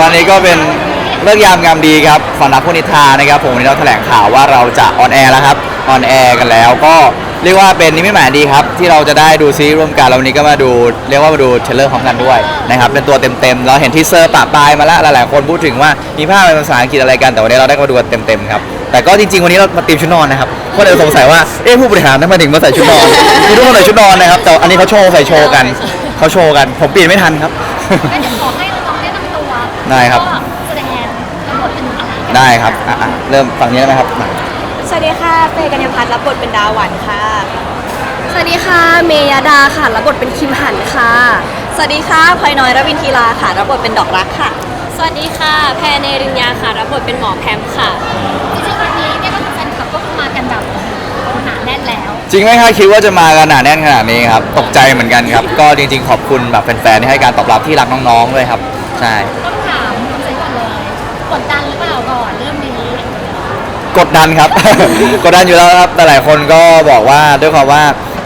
วันนี้ก็เป็นเลิกยามงามดีครับฝันรักพุนิทานะครับผมวันนี้เราแถลงข่าวว่าเราจะออนแอร์แล้วครับออนแอร์กันแล้วก็เรียกว่าเป็นนิมิตหมายดีครับ ที่เราจะได้ดูซีรีส์ร่วมกันแล้ววันนี้ก็มาดู เรียกว่ามาดูเทรลเลอร์พร้อมกันด้วยนะครับเป็นตัวเต็มๆเราเห็นทีเซอร์ปะปลายมาแล้วหลายๆคนพูดถึงว่ามีภาพเป็นภาษาอังกฤษอะไรกันแต่วันนี้เราได้มาดูกันเต็มๆครับแต่ก็จริงๆวันนี้เรามาเตรียมชุดนอนนะครับคนอาจจะสงสัยว่าเอ๊ะผู้บริหารทำไมถึงมาใส่ชุดนอนคือทุกคนใส่ชุดนอนนะครับแต่อันนี้เขาโชว์ใส่โชว์กันเขาโชว์กัน ผมเปลี่ยนไม่ทันครับ งั้นเดี๋ยวขอให้ ได้ครับแล้วก็แสดงทั้งหมดเป็นอะไรกันได้ครับอะอะเริ่มฝั่งนี้ได้ไหมครับมาสวัสดีค่ะเฟย์กัญญาพัฒน์รับบทเป็นดาวหวันค่ะ สวัสดีค่ะเมยดาค่ะรับบทเป็นคิมหันค่ะ สวัสดีค่ะพลอยน้อยรวินทีลาค่ะรับบทเป็นดอกรักค่ะ สวัสดีค่ะ แพรเนริญญาค่ะรับบทเป็นหมอแพมค่ะ จริงๆวันนี้เนี่ยก็คือแฟนคลับก็มากันแบบโอ้โหหนาแน่นแล้ว จริงไหมคาดคิดว่าจะมากันหนาแน่นขนาดนี้ครับ ตกใจเหมือนกันครับ ก็จริงๆ ขอบคุณแบบแฟนๆที่ให้การตอบรับที่รักน้องๆด้วยครับ ใช่ต้ กดดันหรือเปล่าก่อนเรื่องนี้กดดันครับ กดดันอยู่แล้วครับแต่หลายคนก็บอกว่าด้วยความว่า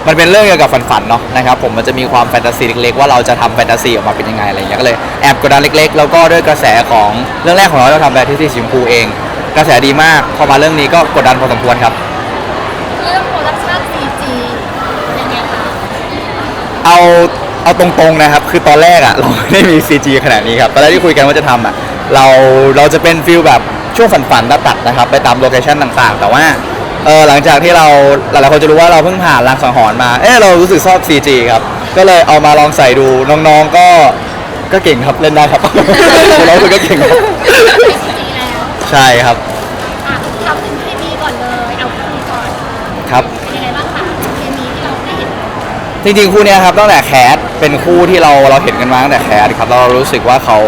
มันเป็นเรื่องเกี่ยวกับฝันๆเนาะนะครับผมมันจะมีความแฟนตาซีเล็กๆว่าเราจะทำแฟนตาซีออกมาเป็นยังไงอะไรเงี้ยก็เลยแอบกดดันเล็ก ๆ แล้วก็ด้วยกระแสของเรื่องแรกของเราเราทำแบบที่สีชมพูเอง กระแสดีมากพอมาเรื่องนี้ก็กดดันพอสมควรครับ เรื่องโปรดักชั่น CG ยังไงคะเอาเอาตรงๆนะครับ คือตอนแรกอะเราไม่ได้มี CG ขนาดนี้ครับตอนแรกที่คุยกันว่าจะทำอะ เราเราจะเป็นฟิลแบบช่วงฝันๆตัดๆนะครับ ไปตามโลเคชั่นต่างๆ แต่ว่าเออหลังจากที่เราหลายๆคนจะรู้ว่าเราเพิ่งผ่านรางสังหรณ์มา เออเรารู้สึกชอบ CG ครับ ก็เลยเอามาลองใส่ดูน้องๆก็ก็เก่งครับเล่นได้ครับ น้องๆคือก็เก่งครับเป็น CG แล้วใช่ครับ จริงๆคู่เนี้ยครับตั้งแต่แคสเป็นคู่ที่เราเราเห็นกันมาตั้งแต่แคสครับเรารู้สึกว่าเขา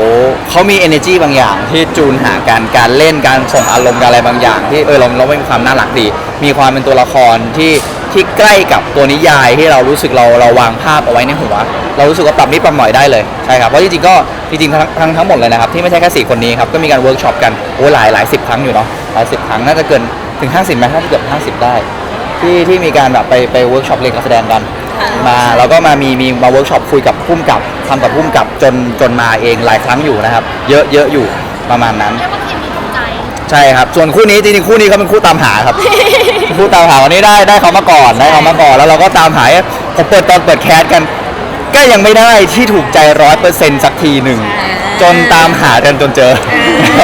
เขามี energy บางอย่างที่จูนหากันการเล่นการส่งอารมณ์การอะไรบางอย่าง ที่เออเราเราไม่มีความน่ารักดี มีความเป็นตัวละครที่ที่ใกล้กับตัวนิยายที่เรารู้สึกเราเราวางภาพเอาไว้ในหัวเรารู้สึกว่าปรับนิดปรับหน่อยได้เลยใช่ครับเพราะจริงๆก็จริงๆทั้งทั้งทั้งหมดเลยนะครับที่ไม่ใช่แค่สี่คนนี้ครับก็มีการเวิร์กช็อปกันโอ้หลายหลายสิบครั้งอยู่เนาะหลายสิบครั้งน่าจะเกินถึง 50ไหมน่าจะเกือบ50 ได้ ที่ที่มีการแบบไปไปเวิร์กช็อปเรียนการแสดงกัน มาแล้วก็มามีมีมาเวิร์กช็อปคุยกับพุ่มกับทำกับพุ่มกับจนจนมาเองหลายครั้งอยู่นะครับ เยอะเยอะอยู่ประมาณนั้น เรียกว่าเคมีถูกใจ ใช่ครับ ส่วนคู่นี้จริงๆคู่นี้เขาเป็นคู่ตามหาครับ คู่ตามหาวันนี้ได้ได้เขามาก่อนได้เขามาก่อนแล้วเราก็ตามหาผมเปิดตอนเปิดแคสกัน ก็ยังไม่ได้ที่ถูกใจร้อยเปอร์เซ็นต์สักทีหนึ่ง จนตามหากันจนเจอ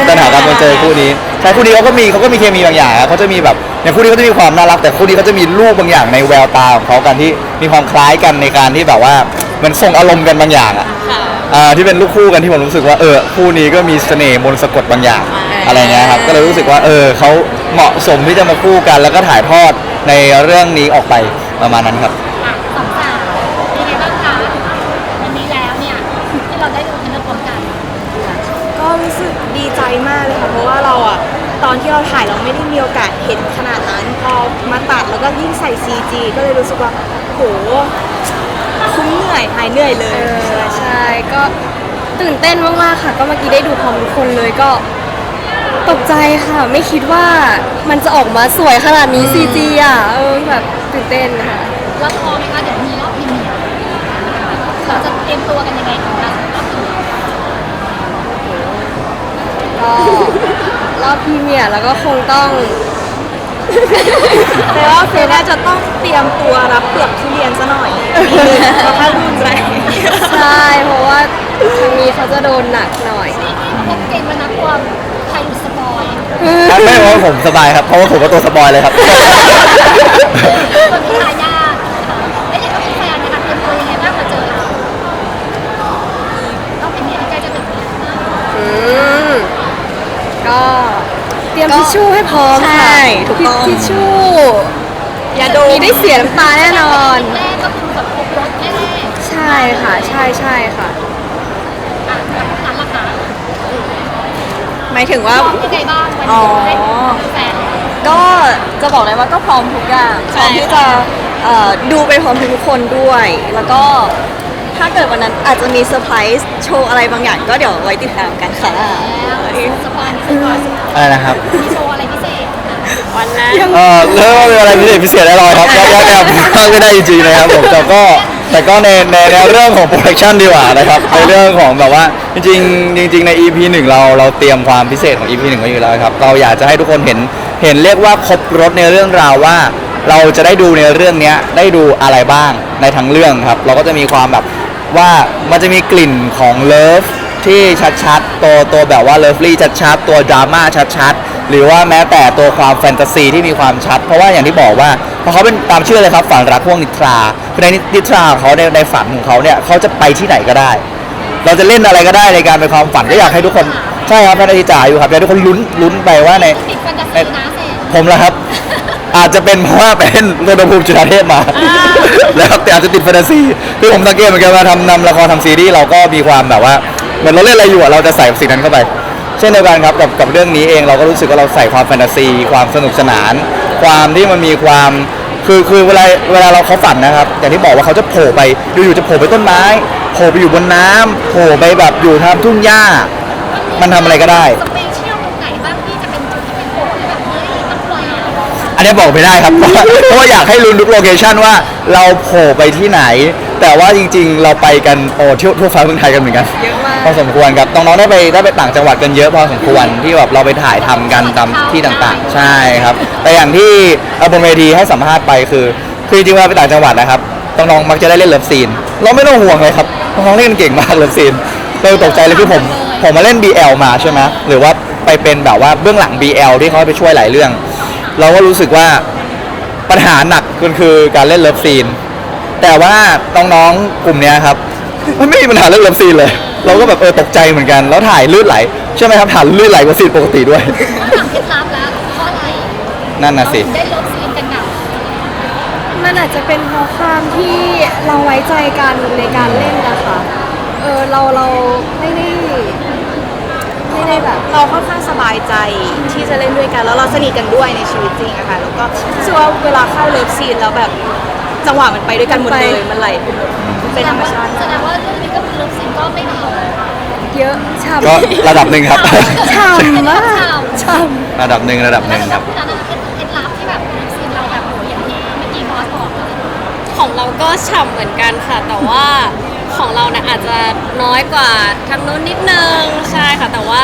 ตามหากันจนเจอคู่นี้ใช่คู่นี้เขาก็มีเขาก็มีเคมีบางอย่างครับเขาจะมีแบบอย่างคู่นี้เขาจะมีความน่ารักแต่คู่นี้เขาจะมีรูปบางอย่างในแววตาของเขากันที่มีความคล้ายกันในการที่แบบว่าเหมันส่งอารมณ์กันบางอย่างอะอ่าที่เป็นลูกคู่กันที่ผมรู้สึกว่าเออคู่นี้ก็มีเสน่ห์มนต์สะกดบางอย่างอะไรเงี้ยครับก็เลยรู้สึกว่าเออเขาเหมาะสมที่จะมาคู่กัน แล้วก็ถ่ายทอดในเรื่องนี้ออกไปประมาณนั้นครับ อะสองสาวเป็นยังไงบ้างคะวันนี้แล้วเนี่ยที่เราได้ดูกันเรื่องพร้อมกัน ก็รู้สึกดีใจมากเลยค่ะ เพราะว่าเรา อะตอนที่เราถ่ายเราไม่ได้มีโอกาสเห็นขนาดนั้นพอมาตัดแล้วก็ยิ่งใส่ CG ก็เลยรู้สึกว่าโหคุ้มเหนื่อยหายเหนื่อยเลยใช่ใช่ก็ตื่นเต้นมากๆค่ะ ก็เมื่อกี้ได้ดูพร้อมทุกคนเลยก็ตกใจค่ะ ไม่คิดว่ามันจะออกมาสวยขนาดนี้ CG อะเออแบบตื่นเต้นค่ะ แล้วพอไหมคะเดี๋ยวมีรอบพรีเมียร์เราจะเตรียมตัวกันยังไงคะรอบพรีเมียร์ก็ รอบพรีเมียร์แล้วก็คงต้องแต่ว่าเฟย์น่าจะต้องเตรียมตัวรับเปลือกทุเรียนซะหน่อยเพราะถ้ารุนแรงใช่เพราะว่าทางนี้เขาจะโดนหนักหน่อยนี่นี่พบเก่งแล้วนะกลัวใครหลุดสปอยไม่เพราะว่าผมสบายครับ เพราะว่าผมก็ตัวสปอยเลยครับ คนที่ทายากแล้วอย่างก็มีแฟนนะคะเตรียมตัวยังไงบ้างมาเจอเราต้องเป็นเมียที่ใกล้จะถึงแล้ว อืมก็เตรียมทิ ชชู่ให้พร้อมใช่ค่ะถูกต้องทิชชู่อย่าโดนมีได้เสียน้ำตาแน่นอน แรกก็คือแบบครบรถแน่ใช่ค่ะ ใช่ใช่ค่ะๆอะแล้วนั้นล่ะคะหมายถึงว่า พร้อมยังไงบ้างวันอ๋อนี้ให้แฟนก็จะบอกเลยว่าก็พร้อมทุกอย่างพใช่ร้อมที่จะเอ่อดูไปพร้อมทุกคนด้วย แล้วก็ ถ้าเกิดวันนั้นอาจจะมีเซอร์ไพรส์โชว์อะไรบางอย่างก็เดี๋ยวไว้ติดตามกันค่ะแล้วสปอยนิดนึงก่อนอะไรนะครับมีโชว์อะไรพิเศษวันนั้นเออเรื่องว่ามีอะไรพิเศษพิเศษแน่นอนครับยับยับยับพลาดไม่ได้จริงๆนะครับผมแต่ก็แต่ก็ในในในเรื่องของโปรดักชันดีกว่านะครับในเรื่องของแบบว่าจริงๆจริง ๆใน EP หนึ่งเราเราเตรียมความพิเศษของ EP หนึ่งไว้อยู่แล้วครับเราอยากจะให้ทุกคนเห็นเห็นเรียกว่าครบรถในเรื่องราวว่า เราจะได้ดูในเรื่องเนี้ยได้ดูอะไรบ้างในทั้งเรื่องครับ เราก็จะมีความแบบ ว่ามันจะมีกลิ่นของเลิฟที่ชัดๆ ตัวตัวแบบว่าเลิฟลี่ชัดๆ ตัวดราม่าชัดๆ หรือว่าแม้แต่ตัวความแฟนตาซีที่มีความชัด เพราะว่าอย่างที่บอกว่าเพราะเขาเป็นตามชื่อเลยครับฝันรักพวกนิทราคือในนิทราของเขาในในฝันของเขาเนี่ยเขาจะไปที่ไหนก็ได้ เราจะเล่นอะไรก็ได้ในการเป็นความฝันก็อยากให้ทุกคนใช่ครับพระนาทีจ่ายอยู่ครับอยากให้ทุกคนลุ้นลุ้นไปว่าในติดแฟนตาซีนะเซนผมละครับ อาจจะเป็นเพราะว่าไปเล่นเรนภูมิจุฬาเทพมา แล้วแต่อาจจะติดแฟนตาซีคือผมสังเกตเหมือนกันว่าทำนำละครทำซีรีส์เราก็มีความแบบว่าเหมือนเราเล่นอะไรอยู่อะเราจะใส่สิ่งนั้นเข้าไป เช่นเดียวกันครับกับกับเรื่องนี้เองเราก็รู้สึกว่าเราใส่ความแฟนตาซี ความสนุกสนาน ความที่มันมีความคือคือเวลาเวลาเราเขาฝันนะครับอย่างที่บอกว่าเขาจะโผล่ไปอยู่ๆจะโผล่ไปต้นไม้โผล่ไปอยู่บนน้ำโผล่ไปแบบอยู่ทางทุ่งหญ้า มันทำอะไรก็ได้ สเป อันนี้บอกไม่ได้ครับ เพราะว่าเพราะว่าอยากให้ลุ้นทุกโลเคชันว่าเราโผล่ไปที่ไหน แต่ว่าจริงๆ เราไปกันโอ้เที่ยวทั่วฟ้าเมืองไทยกันเหมือนกันเยอะมาก พอสมควรครับน้องๆได้ไปได้ไปต่างจังหวัดกันเยอะพอสมควรที่แบบเราไปถ่ายทำกันตามที่ต่างๆ ใช่ครับ แต่อย่างที่เอ่อบนเวทีให้สัมภาษณ์ไปคือคือจริงๆเวลาไปต่างจังหวัดนะครับน้องๆมักจะได้เล่นเลิฟซีน เราไม่ต้องห่วงเลยครับน้องๆเล่นเก่งมากเลิฟซีนเราตกใจเลยคือผมผมมาเล่น BL มาใช่ไหมหรือว่าไปเป็นแบบว่าเบื้องหลัง BL ที่เขาไปช่วยหลายเรื่อง เราก็รู้สึกว่าปัญหาหนักก็คือการเล่นเลิฟซีน แต่ว่าน้องๆกลุ่มเนี้ยครับมันไม่มีปัญหาเรื่องเลิฟซีนเลย เราก็แบบเออตกใจเหมือนกัน แล้วถ่ายลื่นไหลใช่ไหมครับถ่ายลื่นไหลกว่าซีนปกติด้วยหลังเคล็ดลับแล้วเพราะอะไรนั่นน่ะสิเราถึงได้ลดซีนกันแบบมันอาจจะเป็นเพราะความที่เราไว้ใจกันในการเล่นนะคะ เออเราเราไม่ได้ไม่ได้แบบ เราค่อนข้างสบายใจที่จะเล่นด้วยกัน แล้วเราสนิทกันด้วยในชีวิตจริงอะค่ะแล้วก็รู้สึกว่าเวลาเข้าเลิฟซีนแล้วแบบจังหวะมันไปด้วยกันหมดเลยไปมันไหลเป็นธรรมชาติแสดงว่าเรื่องนี้ก็คือลดซีนก็ไม่เบาเยอะฉ่ำก็ระดับหนึ่งครับฉ่ำมากฉ่ระดับหนึ่งระดับหแล้วนึ่งสำหครัรับบพี่นัทเคล็ดเคล็ดลับที่แบบลดซีนเราแบบโหอย่างที่เมื่อกี้บอสบอกเลยของเราก็ฉ่ำเหมือนกันค่ะ แต่ว่าของเราเนี่ยอาจจะน้อยกว่าทางนู้นนิดนึงใช่ค่ะ แต่ว่า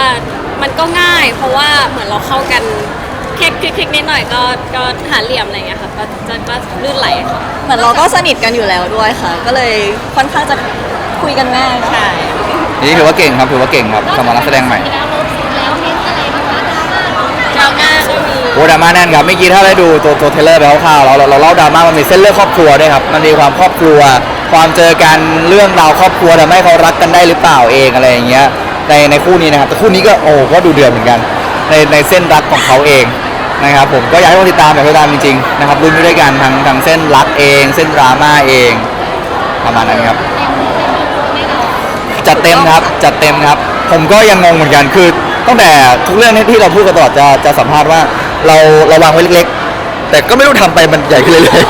มันก็ง่าย เพราะว่าเหมือนเราเข้ากันคลิกคลิกคลิกนิดหน่อยก็ก็หาเหลี่ยมอะไรอย่างเงี้ยค่ะก็จะก็ลื่นไหลค่ะเหมือนเราก็สนิทกันอยู่แล้วด้วยค่ะ ก็เลยค่อนข้างจะคุยกันง่ายใช่นี่ถือว่าเก่งครับถือว่าเก่งครับสำหรับนักแสดงใหม่แล้วลดซีนแล้วเน้นอะไรบ้างคะดราม่าดราม่าก็มีโอ้ดราม่าแน่นครับเมื่อกี้ถ้าได้ดูตัวตัวเทรลเลอร์ไปคร่าวๆเราเราเราเล่าดราม่ามันมีเส้นเรื่องครอบครัวด้วยครับมันมีความครอบครัว ความเจอกันเรื่องราวครอบครัวทำให้เขารักกันได้หรือเปล่าเองอะไรอย่างเงี้ย ในในคู่นี้นะครับแต่คู่นี้ก็โอ้ก็ดูเดือดเหมือนกัน ในในเส้นรักของเขาเองนะครับผมก็อยากให้คนติดตามอยากให้ติดตามจริงๆนะครับรุ้นไปด้วยกันทั้งทั้งเส้นรักเอง เส้นดราม่าเองประมาณนั้นครับจัดเต็มครับจัดเต็มครับ ผมก็ยังงงเหมือนกันคือตั้งแต่ทุกเรื่องที่เราพูดกันตลอดจะจะสัมภาษณ์ว่าเราเราวางไว้เล็กๆ แต่ก็ไม่รู้ทำไปมันใหญ่ขึ้นเรื่อย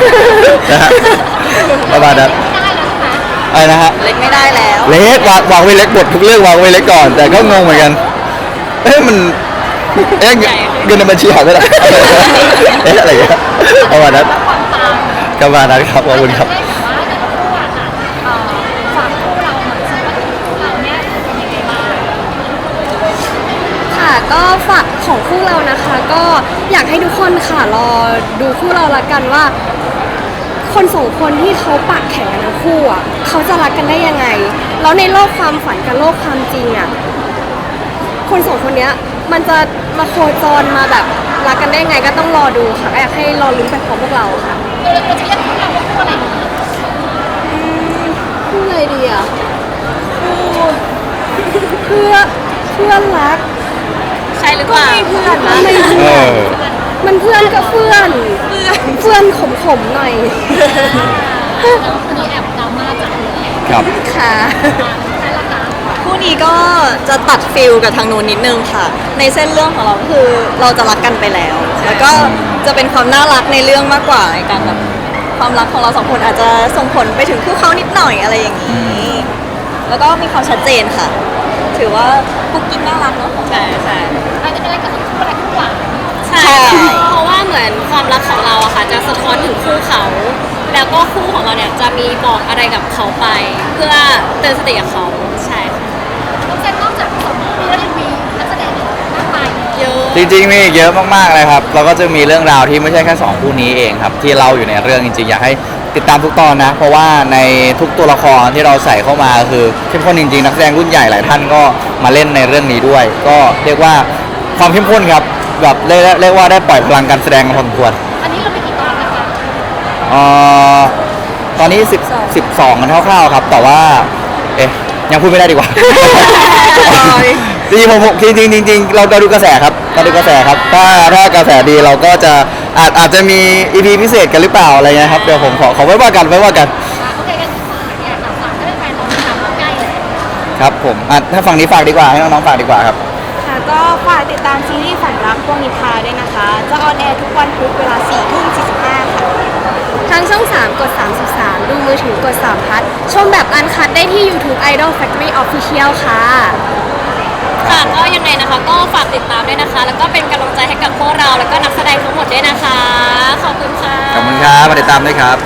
ๆนะฮะประมาณนั้น อะไรนะฮะๆเล็กไม่ได้แล้วเล็กวางวางไว้เล็กหมดทุกเรื่องวางไว้เล็กก่อน แต่ก็งงเหมือนกัน เอ๊ะมัน เอ๊ะเงินเงินในบัญชีหายไปไหนเอ๊ะอะไรอย่างเงี้ยประมาณนั้นความตามประมาณนั้นครับขอบคุณครับได้แต่ว่าแต่ละคู่อะค่ะเอ่อฝากคู่เราหน่อยสิว่าคู่เราเนี่ยเป็นยังไงบ้างำค่ะก็ฝากของคู่เรานะคะ ก็อยากให้ทุกคนค่ะรอดูคู่เราละกันว่า คนสองคนที่เขาปากแข็งกันทั้งคู่อะเขาจะรักกันได้ยังไง แล้วในโลกความฝันกับโลกความจริงอะคนสองคนเนี้ยมันจะมาโคจรมาแบบรักกันได้ยังไงก็ต้องรอดูค่ะก็อยากให้รอลุ้นไปพร้อมพวกเราค่ะเราเราจะเรียกคู่เราว่าคู่อะไรดีพูดอะไรดีอะเพื่อเพื่อนรัก ใช่หรือเปล่าเพื่อนนะไม่เอเพื่อนอ มันเพื่อนกับเพื่อน เพื่อนขมๆหน่อยแล้วคนนี้แอบดราม่าจังเลยครับค่ะใช่ละคะคู่นี้ก็จะตัดฟิลกับทางนู้นนิดนึงค่ะ ในเส้นเรื่องของเราคือเราจะรักกันไปแล้ว แล้วก็จะเป็นความน่ารักในเรื่องมากกว่าในการแบบความรักของเราสองคนอาจจะส่งผลไปถึงคู่เขานิดหน่อยอะไรอย่างนี้ แล้วก็มีความชัดเจนค่ะ ถือว่ากุ๊กกิ๊กน่ารักเนาะใช่ใช่ เราจะเรียกกันคู่อะไร มือนความรักของเราอะค่ะจะสะท้อนถึงคู่เขา แล้วก็คู่ของเราเนี่ยจะมีบอกอะไรกับเขาไป เพื่อเตือนสติกับเขาใช่ค่ะน้องเซนนอกจากสองคู่นี้แล้วยังมีนักแสดงอีกมากมายเยอะจริงๆมีอีกเยอะมากๆเลยครับเราก็จะมีเรื่องราวที่ไม่ใช่แค่สองคู่นี้เองครับ ที่เล่าอยู่ในเรื่องจริงๆอยากให้ติดตามทุกตอนนะ เพราะว่าในทุกตัวละครที่เราใส่เข้ามาคือเข้มข้นจริงๆ นักแสดงรุ่นใหญ่หลายท่านก็มาเล่นในเรื่องนี้ด้วย ก็เรียกว่าความเข้มข้นครับ แบบเรียกเรียกว่าได้ปล่อยพลังการแสดงมาพอสมควรอันนี้เรามีกี่ตอนนะคะเอ่อตอนนี้10 12กันคร่าวๆครับ แต่ว่า เอ๊ะยังพูดไม่ได้ดีกว่า จริงๆผมผมจริงๆจริงๆเราเราดูกระแสครับเราดูกระแสครับ ถ้าถ้ากระแสดีเราก็จะอาจอาจจะมี EP พิเศษกันหรือเปล่าอะไรเงี้ยครับเดี๋ยวผมขอขอไว้ว่ากันไว้ว่ากันอ่าโอเคกันฝากเนี่ยฝากฝากให้แฟนๆเราติดตามเราใกล้เลย ครับผมอะถ้าฝั่งนี้ฝากดีกว่าให้น้องๆฝากดีกว่าครับค่ะ ก็ฝากติดตามซีรีส์ฝันรักพวงนิทาด้วยนะคะ จะออนแอร์ทุกวันพุธเวลา4ทุ่ม45ค่ะ ทางช่อง 3 กด 33 ดูมือถือกด 3 พัทชมแบบอันคัดได้ที่ YouTube Idol Factory Official ค่ะ ค่ะก็ยังไงนะคะ ก็ฝากติดตามด้วยนะคะ แล้วก็เป็นกำลังใจให้กับพวกเรา แล้วก็นักแสดงทั้งหมดด้วยนะคะ ขอบคุณค่ะขอบคุณครับมาติดตามด้วยครับ